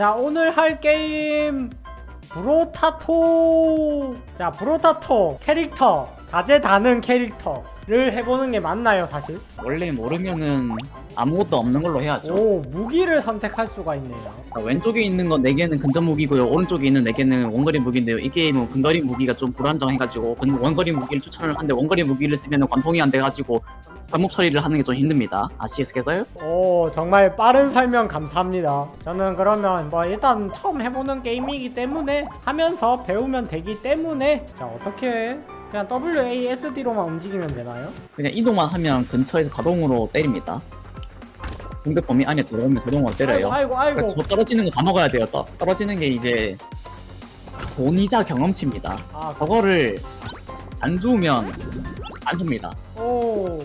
자 오늘 할 게임 브로타토 자 브로타토 캐릭터 다재다능 캐릭터를 해보는 게 맞나요 사실? 원래 모르면은 아무것도 없는 걸로 해야죠. 오 무기를 선택할 수가 있네요 자, 왼쪽에 있는 건 4개는 근접 무기고요. 오른쪽에 있는 4개는 원거리 무기인데요. 이 게임은 근거리 무기가 좀 불안정해가지고 근- 원거리 무기를 추천을 하는데 원거리 무기를 쓰면 관통이 안 돼가지고 접목 처리를 하는 게 좀 힘듭니다. 아시겠어요? 오 정말 빠른 설명 감사합니다 저는 그러면 뭐 일단 처음 해보는 게임이기 때문에 하면서 배우면 되기 때문에 자 어떻게 그냥 WASD로만 움직이면 되나요? 그냥 이동만 하면 근처에서 자동으로 때립니다. 공격 범위 안에 들어오면 자동으로 때려요. 아이고 아이고 그러니까 저 떨어지는 거 다 먹어야 돼요. 떠, 떨어지는 게 이제 돈이자 경험치입니다. 아 저거를 안 주면 안 줍니다. 오.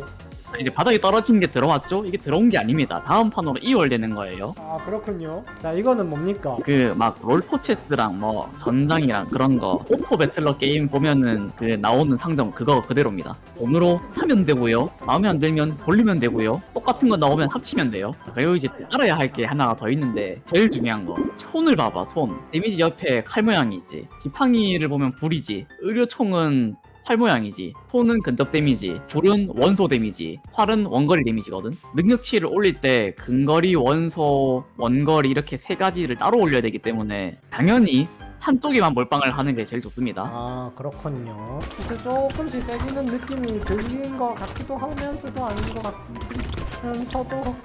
이제 바닥에 떨어진 게 들어왔죠? 이게 들어온 게 아닙니다. 다음 판으로 이월되는 거예요. 아 그렇군요. 자 이거는 뭡니까? 그 막 롤토 체스랑 뭐 전장이랑 그런 거 오토 배틀러 게임 보면은 그 나오는 상점 그거 그대로입니다. 돈으로 사면 되고요. 마음에 안 들면 돌리면 되고요. 똑같은 거 나오면 합치면 돼요. 그리고 이제 알아야 할 게 하나가 더 있는데 제일 중요한 거 손을 봐봐 손. 데미지 옆에 칼 모양이 있지. 지팡이를 보면 불이지. 의료총은 활 모양이지. 손은 근접 데미지, 불은 원소 데미지, 활은 원거리 데미지거든. 능력치를 올릴 때 근거리, 원소, 원거리 이렇게 세 가지를 따로 올려야 되기 때문에 당연히 한쪽에만 몰빵을 하는 게 제일 좋습니다. 아 그렇군요. 이제 조금씩 세지는 느낌이 들리는 것 같기도 하면서도 아닌 것 같으면서도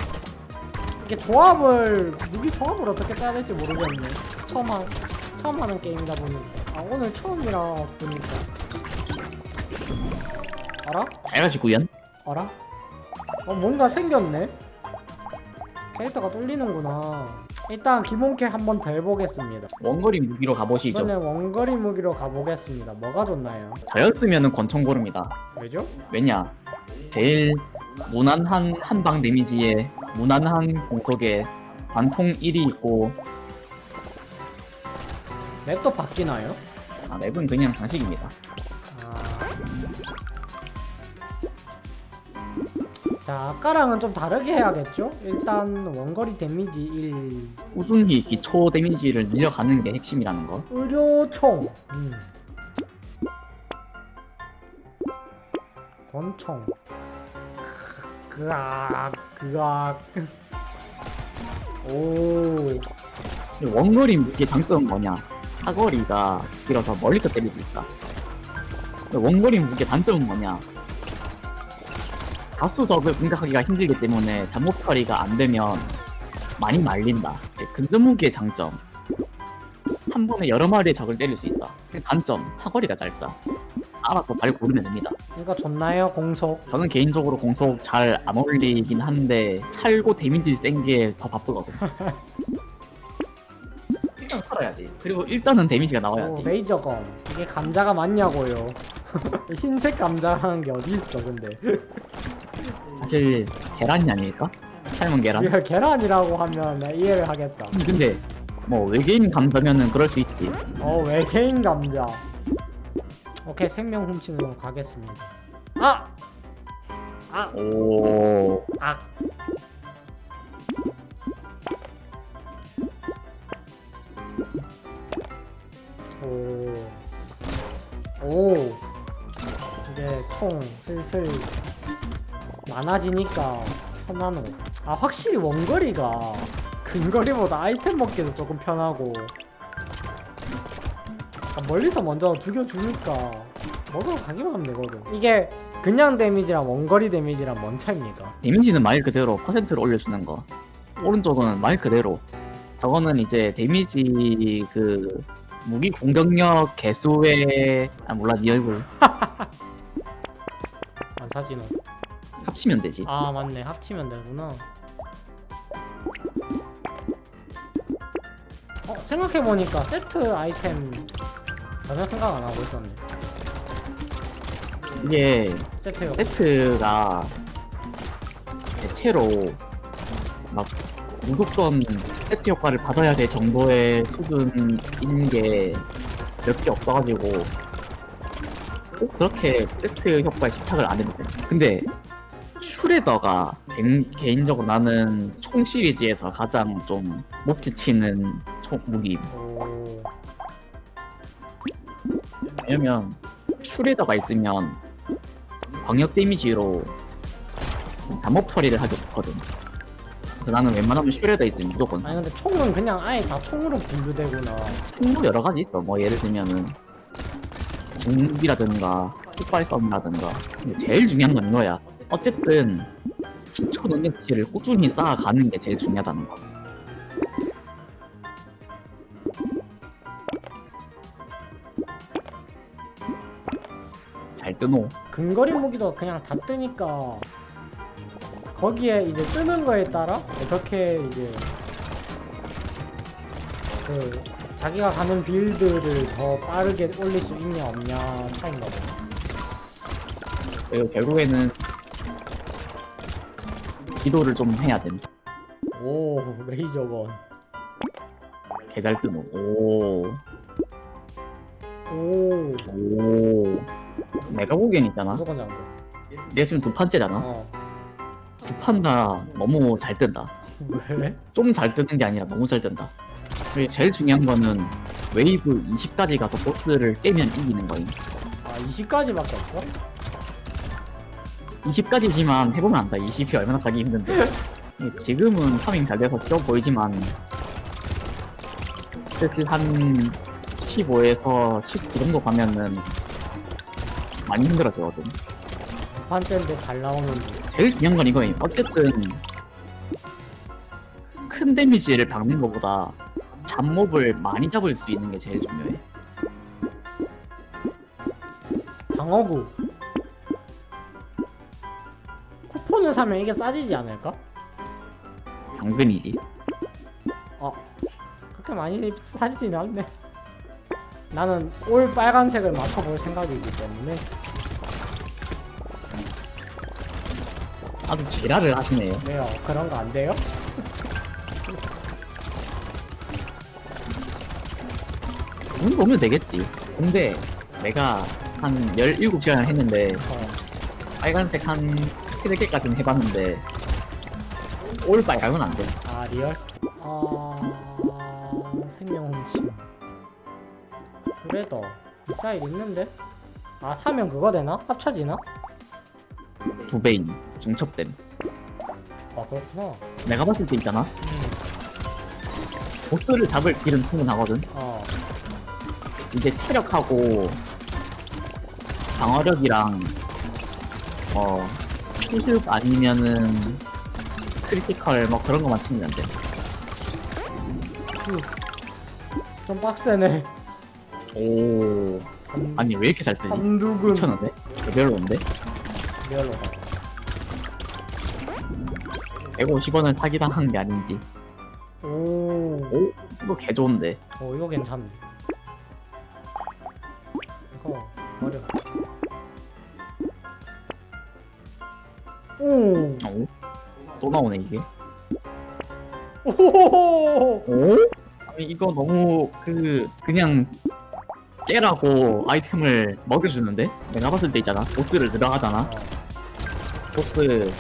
이게 조합을 무기 조합을 어떻게 짜야 될지 모르겠네. 처음 하, 처음 하는 게임이다 보니까 아 오늘 처음이라 보니까 알아? 잘가시 구현. 알아? 어 뭔가 생겼네. 캐릭터가 뚫리는구나. 일단 기본캐 한번 더 해보겠습니다. 원거리 무기로 가보시죠. 이번에 원거리 무기로 가보겠습니다. 뭐가 좋나요? 저였으면 권총 고릅니다. 왜죠? 왜냐? 제일 무난한 한방 데미지에 무난한 공속에 관통 1이 있고 맵도 바뀌나요? 아, 맵은 그냥 장식입니다. 자 아까랑은 좀 다르게 해야겠죠? 일단 원거리 데미지 1 꾸준히 기초 데미지를 늘려가는 게 핵심이라는 거. 의료총 음. 권총 그악 그악 오 근데 원거리 무기의 장점은 뭐냐? 사거리가 길어서 멀리서 때릴 수 있다. 근데 원거리 무기의 단점은 뭐냐? 다수 적을 공격하기가 힘들기 때문에 잠복 처리가 안 되면 많이 말린다. 이제 근접 무기의 장점. 한 번에 여러 마리의 적을 때릴 수 있다. 근데 단점, 사거리가 짧다. 알아서 잘 고르면 됩니다. 이거 좋나요 공속? 저는 개인적으로 공속 잘 안 어울리긴 한데 살고 데미지 센 게 더 바쁘거든. 일단 살아야지. 그리고 일단은 데미지가 오, 나와야지. 레이저 검 이게 감자가 맞냐고요 흰색 감자라는 게 어디 있어 근데 사실 계란이 아닐까? 삶은 계란. 이걸 계란이라고 하면 나 이해를 하겠다 아니, 근데 뭐 외계인 감자면은 그럴 수 있지. 어 외계인 감자 오케이 생명 훔치는 거 가겠습니다 아! 아! 오. 아! 오. 오. 이제 총 슬슬 많아지니까 편하노. 아, 확실히 원거리가 근거리보다 아이템 먹기도 조금 편하고. 아, 멀리서 먼저 죽여주니까 먹으러 가기만 하면 되거든. 이게 그냥 데미지랑 원거리 데미지랑 뭔 차입니까? 데미지는 말 그대로 퍼센트를 올려주는 거. 오른쪽은 말 그대로. 저거는 이제 데미지 그 무기 공격력 개수의 아 몰라 네 얼굴 안 사지노. 합치면 되지. 아 맞네 합치면 되구나 어 생각해보니까 세트 아이템 전혀 생각 안 하고 있었네 이게 세트요 세트가 대체로 막 무조건 세트 효과를 받아야 될 정도의 수준인 게 몇 개 없어가지고 꼭 그렇게 세트 효과에 집착을 안 해도 돼. 근데 슈레더가 개인, 개인적으로 나는 총 시리즈에서 가장 좀못 끼치는 총 무기. 오. 왜냐면 슈레더가 있으면 광역 데미지로 잠업 처리를 하기 좋거든. 그래서 나는 웬만하면 슈레더 있으면 무조건 아니 근데 총은 그냥 아예 다 총으로 분류되구나. 총도 여러 가지 있어. 뭐 예를 들면은 중무기라든가 폭발 썸이라든가. 근데 제일 중요한 건 이거야. 어쨌든 기초 능력치를 꾸준히 쌓아가는 게 제일 중요하다는 거. 잘 뜨노. 근거리 무기도 그냥 다 뜨니까 거기에 이제 뜨는 거에 따라 어떻게 이제 그 자기가 가는 빌드를 더 빠르게 올릴 수 있냐 없냐 차이인 거죠. 그리고 결국에는 기도를 좀 해야 됨. 오 레이저건. 개잘 뜨노. 오. 오 오. 내가 보기엔 있잖아. 무조건. 내가 지금 두 판째잖아. 어 두 판 다 너무 잘 뜬다. 왜? 좀 잘 뜨는 게 아니라 너무 잘 뜬다. 그리고 제일 중요한 거는 웨이브 20까지 가서 보스를 깨면 이기는 거임. 아 20까지밖에 없어? 20까지지만 해보면 안다. 20이 얼마나 가기 힘든데. 이게 지금은 파밍 잘 돼서 쉬워 보이지만 슬슬 한 15에서 19 정도 가면은 많이 힘들어지거든. 반대인데 잘 나오는데. 제일 중요한 건 이거임. 어쨌든 큰 데미지를 박는 것보다 잡몹을 많이 잡을 수 있는 게 제일 중요해. 방어구. 쿠폰을 사면 이게 싸지지 않을까? 당근이지. 어 그렇게 많이 사지는 않네 나는 올 빨간색을 맞춰볼 생각이기 때문에 아주 지랄을 하시네요. 왜요 그런 거 안 돼요? 이 정도면 되겠지. 근데 내가 한 17시간 했는데 어. 빨간색 한 3개까지는 해봤는데 올 빨강은 안 돼. 아 리얼? 아... 생명 훔침 그래도 이 사일 있는데? 아 사면 그거 되나? 합쳐지나? 두 배인 중첩됨. 아 그렇구나 내가 봤을 때 있잖아. 음. 보스를 잡을 길은 충분하거든. 어 이제 체력하고 방어력이랑 어 필드 아니면은 크리티컬 뭐 그런 거만 치면 돼. 좀 빡세네 오 삼, 아니 왜 이렇게 잘 뜨지? 삼두근 미쳤는데? 개별로인데? 리얼로다 150원을 사기당한 게 아닌지. 오, 오 이거 개 좋은데. 오 이거 괜찮네 오 오? 또 나오네 이게. 오호호호 오? 아니 이거 너무 그 그냥 깨라고 아이템을 먹여주는데? 내가 봤을 때 있잖아 보스를 들어가잖아 어, 보스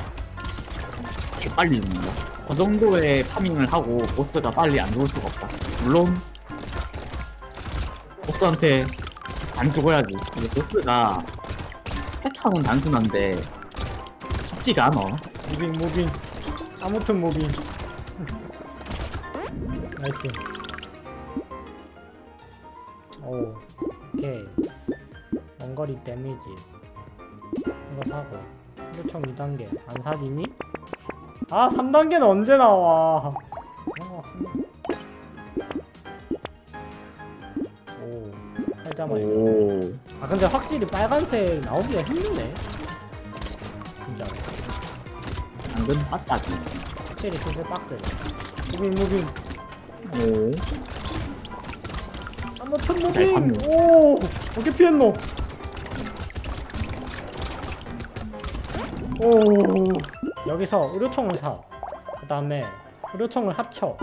개 빨리 죽는다 그 정도의 파밍을 하고 보스가 빨리 안 죽을 수가 없다 물론 보스한테 안 죽어야지 근데 보스가 패턴은 단순한데 쉽지가 않아. 무빙 무빙. 아무튼 무빙. 나이스. 오 오케이. 원거리 데미지. 이거 사고. 요청 2단계. 안 사지니? 아 3단계는 언제 나와? 아, 오 살자마자 오아 근데 확실히 빨간색 나오기가 힘드네 당근 빠따기 확실히 슬슬 빡세 무빙 무빙. 오 아무튼 잘 무빙. 오! 어떻게 피했노? 오! 여기서 의료총을 사 그 다음에 의료총을 합쳐.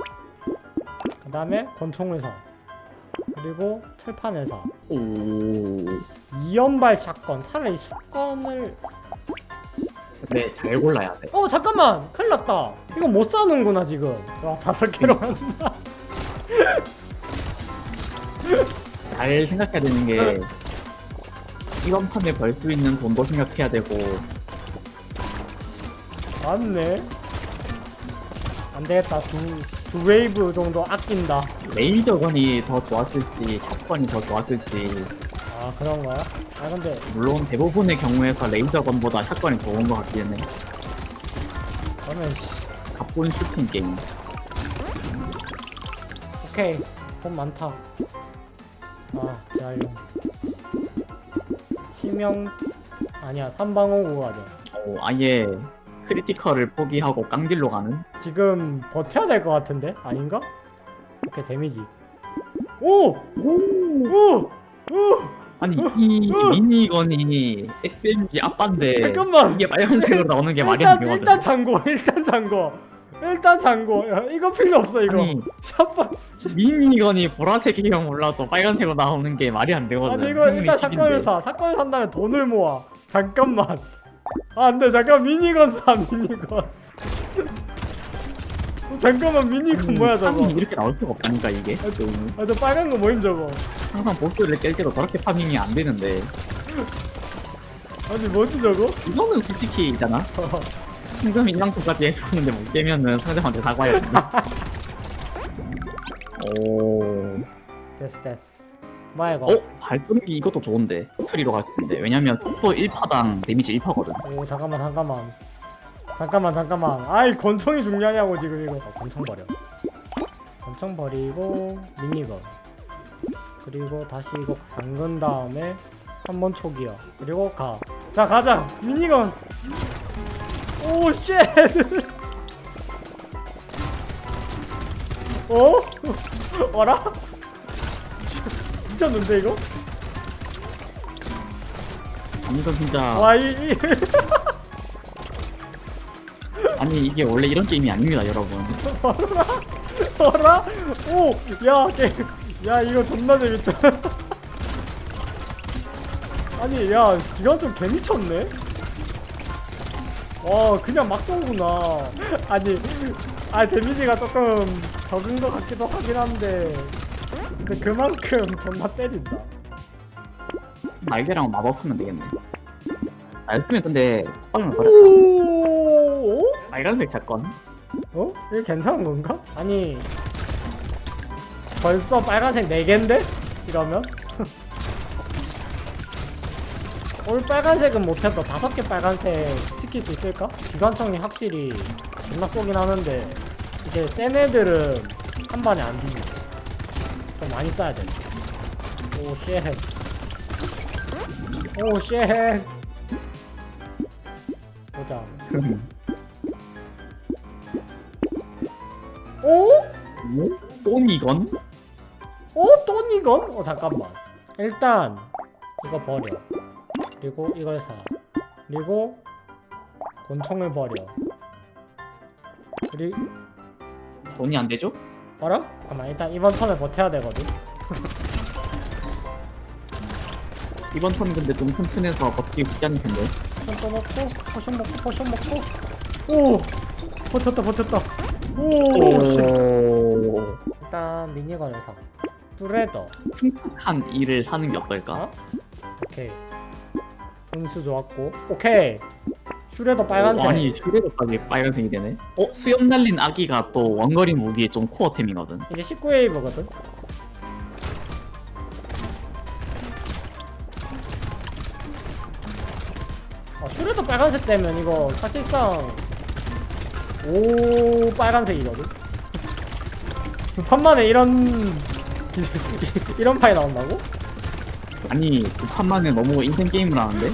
그 다음에 권총을 사. 그리고 철판을 사. 오. 2연발 샷건. 차라리 샷건을 근데 잘 골라야 돼. 어 잠깐만! 큰일 났다. 이거 못 사는구나 지금. 와 다섯 개로 한다 잘 생각해야 되는 게 이번 판에 벌 수 있는 돈도 생각해야 되고. 맞네. 안되겠다. 두, 두 웨이브 정도 아낀다. 레이저건이 더 좋았을지 샷건이 더 좋았을지 아 그런 거야? 아 근데 물론 대부분의 경우에서 레이저건보다 샷건이 좋은 것 같기는 해. 저는 씨, 가쁜 슈팅 게임. 오케이. 돈 많다. 아 재활용 치명 아니야 삼방어구 가자. 어, 아예 크리티컬을 포기하고 깡딜로 가는? 지금 버텨야 될 것 같은데? 아닌가? 오케이 데미지. 오! 오! 오! 아니 이 미니건이 SMG 아빠인데 잠깐만. 이게 빨간색으로 나오는 게 말이 일단 안 되거든. 일단 잠궈 일단 잠궈 일단 잠궈 야, 이거 필요 없어 이거. 아니 샷발 미니건이 보라색이면 몰라도 빨간색으로 나오는 게 말이 안 되거든. 아니 이거 일단 샷건을. 사. 샷건을 산 다음에 돈을 모아. 잠깐만. 아 안돼 잠깐 미니건 사 미니건 잠깐만 미니건 뭐야 저거? 파밍이 이렇게 나올 수가 없다니까 이게. 게임이. 아저 빨간 거 뭐임 저거? 항상 보스를 깰 때도 저렇게 파밍이 안 되는데. 아니 뭐지 저거? 이거는 솔직히 있잖아. 상점 인장토까지 해줬는데 못 깨면은 상점한테 사과해야 돼 오... 됐어 됐어. 뭐야 이거? 어? 발전기 이것도 좋은데. 트리로 갈 수 있는데. 왜냐면 속도 1파당 데미지 1파거든. 오 잠깐만 잠깐만 잠깐만 잠깐만. 아이 권총이 중요하냐고 지금 이거. 어, 권총 버려. 권총 버리고 미니건. 그리고 다시 이거 잠근 다음에 한 번 초기화 그리고 가 자 가자. 미니건. 오쉣! 어? 어라? 미쳤는데 이거? 이거 진짜. 와이 이, 아니 이게 원래 이런 게임이 아닙니다 여러분 어라? 오! 야, 게, 야, 이거 존나 재밌다. 아니, 야, 기관총 개 미쳤네? 와, 그냥 막 쏘구나. 아니, 아, 데미지가 조금 적은 것 같기도 하긴 한데, 그, 그만큼 존나 때린다. 날개랑 마법 쓰면 되겠네 날쓰면 근데 빨면 버려 오! 빨간색 사건 어? 이거 괜찮은 건가? 아니 벌써 빨간색 4개인데? 이러면? 올 빨간색은 못해도 다섯 개 빨간색 시킬 수 있을까? 기관총이 확실히 존나 쏘긴 하는데 이제 센 애들은 한 번에 안 뒤지 좀 많이 쏴야 돼. 오 쉣. 오 쉣. 보자. 오? 똥이건? 어? 또니건? 어 잠깐만 일단 이거 버려 그리고 이걸 사 그리고 권총을 버려 그리고 돈이 안 되죠? 알아? 잠깐만 일단 이번 턴을 버텨야 되거든 이번 턴 근데 좀 튼튼해서 버티기 쉽지 않을 텐데 포션 또 먹고 포션 먹고 포션 먹고 오 버텼다 버텼다 오. 일단 미니건을 사 뚜레더 큼직한 이를 사는 게 어떨까? 어? 오케이 분수 좋았고 오케이 슈레더 빨간색 오, 아니 슈레더까지 빨간색이 되네 어? 수염 날린 아기가 또 원거리 무기의 좀 코어템이거든 이제 19웨이브거든. 아, 슈레도 빨간색 되면 이거 사실상 오 빨간색이거든. 두 판만에 이런 이런 파이 나온다고? 아니 두 판만에 너무 인생 게임을 하는데?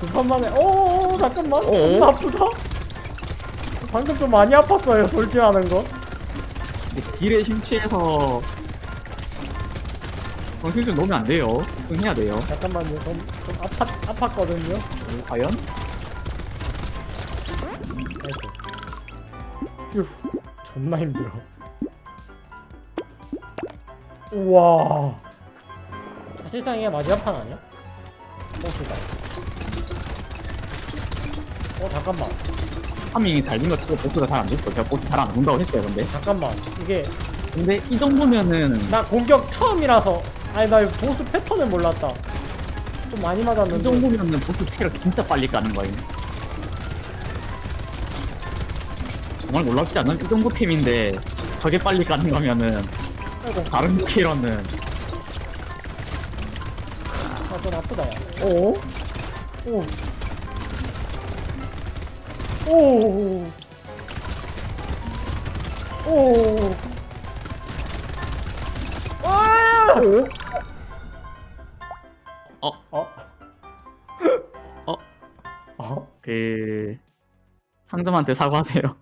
두 판만에 오 잠깐만 어? 너무 아프다. 방금 좀 많이 아팠어요 돌진하는 거. 근데 딜에 심취해서 정신 좀 놓으면 안 돼요 집중해야 돼요 잠깐만요 좀, 좀 아팠 아팠거든요. 어, 과연? 휴, 존나 힘들어. 우와. 사실상 이게 마지막 판 아니야? 보스가. 어 잠깐만, 파밍이 잘 된거 치고 보스가 잘 안 됐어 제가 보스 잘안 온다고 했어요 근데 잠깐만. 이게 근데 이 정도면은 나 공격 처음이라서 아니 나 보스 패턴을 몰랐다 좀 많이 이 맞았는데 정도면은 보스 체력 진짜 빨리 까는 거임. 정말 놀랍지 않은 이 정도 템인데 저게 빨리 까는 거면은 아이고 다른 킬러는 아좀 아프다 야 오? 오. 오. 오. 아! 어? 어? 어? 어? 그 상점한테 사과하세요.